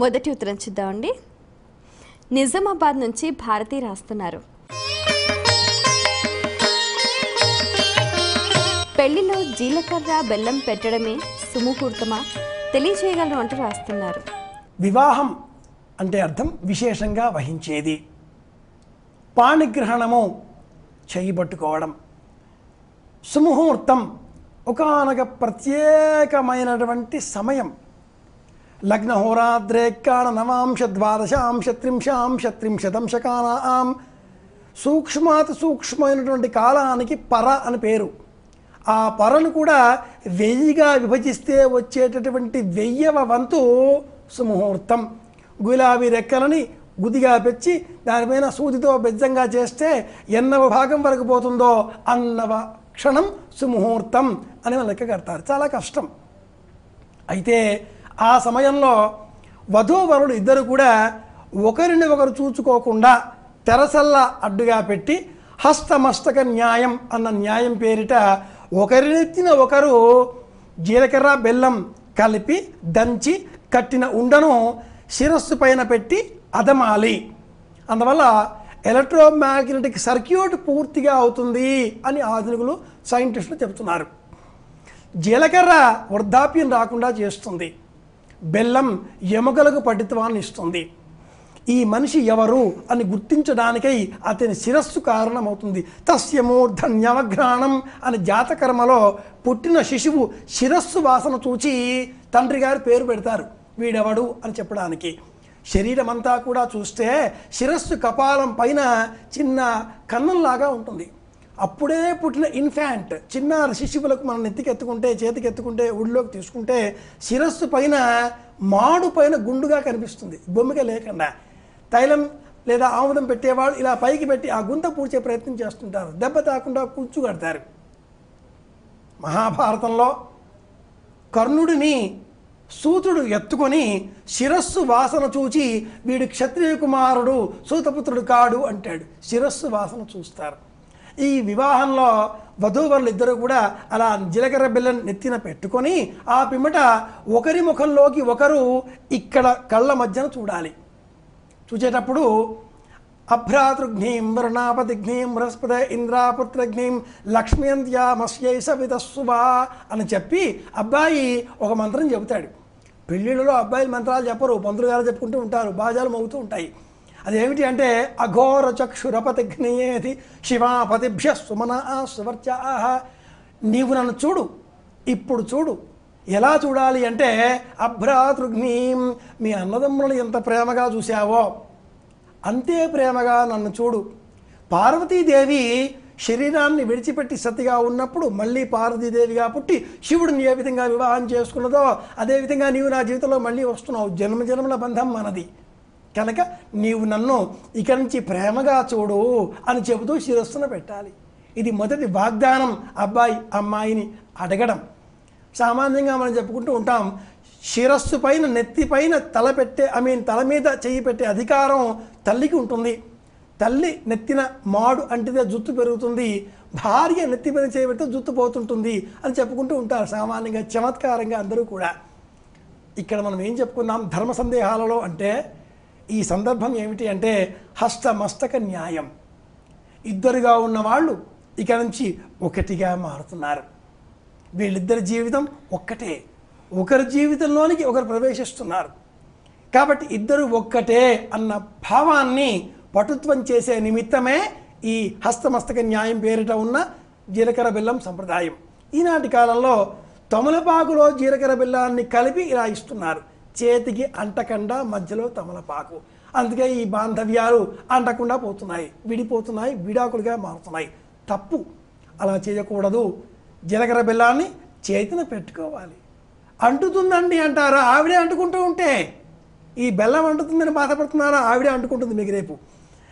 మొదటి ఉత్తరం చూద్దామండి. నిజామాబాద్ నుంచి భారతి రాస్తున్నారు. పెళ్ళిలో జీలకర్ర బెల్లం పెట్టడమే సుముహూర్తమా? తెలియజేయగలరు అంటూ రాస్తున్నారు. వివాహం అంటే అర్థం విశేషంగా వహించేది. పాణిగ్రహణము చేయబట్టుకోవడం. సుముహూర్తం ఒకనొక ప్రత్యేకమైనటువంటి సమయం. లగ్నహోరాద్రేకాణ నవాంశ ద్వాదశాంశ త్రింశాంశ త్రింశతంశకానాం సూక్ష్మాతి సూక్ష్మమైనటువంటి కాలానికి పర అని పేరు. ఆ పరను కూడా వెయ్యిగా విభజిస్తే వచ్చేటటువంటి వెయ్యవ వంతు సుముహూర్తం. గులాబీ రెక్కలని గుదిగా పెంచి దానిపైన సూదితో బెజ్జంగా చేస్తే ఎన్నవ భాగం వరకు పోతుందో అన్నవ క్షణం సుముహూర్తం అని మన లెక్క కడతారు. చాలా కష్టం. అయితే ఆ సమయంలో వధూవరులు ఇద్దరు కూడా ఒకరిని ఒకరు చూచుకోకుండా తెరసల్లా అడ్డుగా పెట్టి హస్తమస్తక న్యాయం అన్న న్యాయం పేరిట ఒకరినెత్తిన ఒకరు జీలకర్ర బెల్లం కలిపి దంచి కట్టిన ఉండను శిరస్సు పైన పెట్టి అదమాలి. అందువల్ల ఎలక్ట్రోమాగ్నెటిక్ సర్క్యూట్ పూర్తిగా అవుతుంది అని ఆధునికులు సైంటిస్టులు చెబుతున్నారు. జీలకర్ర వృద్ధాప్యం రాకుండా చేస్తుంది. బెల్లం ఎముకలకు పటిత్వాన్ని ఇస్తుంది. ఈ మనిషి ఎవరు అని గుర్తించడానికై అతని శిరస్సు కారణమవుతుంది. తస్యమూర్ధన్యవఘ్రాణం అని జాతకర్మలో పుట్టిన శిశువు శిరస్సు వాసన చూచి తండ్రి గారు పేరు పెడతారు. వీడెవడు అని చెప్పడానికి. శరీరం అంతా కూడా చూస్తే శిరస్సు కపాలం పైన చిన్న కన్నంలాగా ఉంటుంది. అప్పుడే పుట్టిన ఇన్ఫాంట్ చిన్న శిశువులకు మనం నెత్తికెత్తుకుంటే చేతికెత్తుకుంటే ఒడిలోకి తీసుకుంటే శిరస్సు పైన మాడు పైన గుండుగా కనిపిస్తుంది. బొమ్మిక లేకుండా. తైలం లేదా ఆముదం పెట్టేవాళ్ళు ఇలా పైకి పెట్టి ఆ గుంత పూడ్చే ప్రయత్నం చేస్తుంటారు. దెబ్బ తాకుండా కూర్చుగడతారు మహాభారతంలో కర్ణుడిని సూతుడు ఎత్తుకొని శిరస్సు వాసన చూచి వీడు క్షత్రియ కుమారుడు సూతపుత్రుడు కాడు అంటాడు. శిరస్సు వాసన చూస్తారు. ఈ వివాహంలో వధూవరులు ఇద్దరు కూడా అలా జీలకర్ర బెల్లం నెత్తిన పెట్టుకొని ఆ పిమ్మట ఒకరి ముఖంలోకి ఒకరు ఇక్కడ కళ్ళ మధ్యన చూడాలి. చూచేటప్పుడు అభ్రాతృఘ్నీం వరుణాపతిఘ్నీం బృహస్పద ఇంద్రాపుత్రఘ్నీం లక్ష్మీంత్యామస్యై సవితస్సువా అని చెప్పి అబ్బాయి ఒక మంత్రం చెబుతాడు. పెళ్ళిళ్ళలో అబ్బాయిలు మంత్రాలు చెప్పరు పంతులు గారు చెప్పుకుంటూ ఉంటారు బాజాలు మోగుతూ ఉంటాయి. అదేమిటి అంటే అఘోర చక్షురపతిఘ్నయేది శివాపతిభ్య సుమన సువర్చ నీవు నన్ను చూడు ఇప్పుడు చూడు. ఎలా చూడాలి అంటే అభ్రాతృఘ్నీం మీ అన్నదమ్ములను ఎంత ప్రేమగా చూశావో అంతే ప్రేమగా నన్ను చూడు. పార్వతీదేవి శరీరాన్ని విడిచిపెట్టి సతిగా ఉన్నప్పుడు మళ్ళీ పార్వతీదేవిగా పుట్టి శివుడిని ఏ విధంగా వివాహం చేసుకున్నదో అదేవిధంగా నీవు నా జీవితంలో మళ్ళీ వస్తున్నావు. జన్మ జన్మల బంధం మనది. కనుక నీవు నన్ను ఇక నుంచి ప్రేమగా చూడు అని చెబుతూ శిరస్సున పెట్టాలి. ఇది మొదటి వాగ్దానం అబ్బాయి అమ్మాయిని అడగడం. సామాన్యంగా మనం చెప్పుకుంటూ ఉంటాం శిరస్సు పైన నెత్తి పైన తల పెట్టే ఐ మీన్ తల మీద చేయి పెట్టే అధికారం తల్లికి ఉంటుంది. తల్లి నెత్తిన మాడు అంటితే జుత్తు పెరుగుతుంది భార్య నెత్తి మీద చేయబెడితే జుత్తు పోతుంటుంది అని చెప్పుకుంటూ ఉంటారు సామాన్యంగా చమత్కారంగా అందరూ కూడా. ఇక్కడ మనం ఏం చెప్పుకున్నాం? ధర్మ సందేహాలలో అంటే ఈ సందర్భం ఏమిటి అంటే హస్తమస్తక న్యాయం. ఇద్దరుగా ఉన్నవాళ్ళు ఇక నుంచి ఒకటిగా మారుతున్నారు. వీళ్ళిద్దరి జీవితం ఒక్కటే. ఒకరి జీవితంలోనికి ఒకరు ప్రవేశిస్తున్నారు. కాబట్టి ఇద్దరు ఒక్కటే అన్న భావాన్ని పటుత్వం చేసే నిమిత్తమే ఈ హస్తమస్తక న్యాయం పేరిట ఉన్న జీలకర్ర బెల్లం సంప్రదాయం. ఈనాటి కాలంలో తమలపాకులో జీలకర్ర బెల్లాన్ని కలిపి ఇలా ఇస్తున్నారు. చేతికి అంటకుండా మధ్యలో తమలపాకు. అందుకే ఈ బాంధవ్యాలు అంటకుండా పోతున్నాయి విడిపోతున్నాయి విడాకులుగా మారుతున్నాయి. తప్పు. అలా చేయకూడదు. జీలకర్ర బెల్లాన్ని చేతిన పెట్టుకోవాలి. అంటుతుందండి అంటారా? ఆవిడే అంటుకుంటూ ఉంటే. ఈ బెల్లం అంటుతుందని బాధపడుతున్నారా? ఆవిడే అంటుకుంటుంది మీకు రేపు.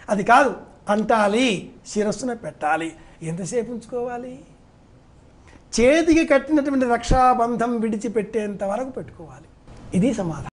అది కాదు అంటాలి శిరస్సున పెట్టాలి. ఎంతసేపు ఉంచుకోవాలి? చేతికి కట్టినటువంటి రక్షాబంధం విడిచిపెట్టేంత వరకు పెట్టుకోవాలి. ఇది సమాధానం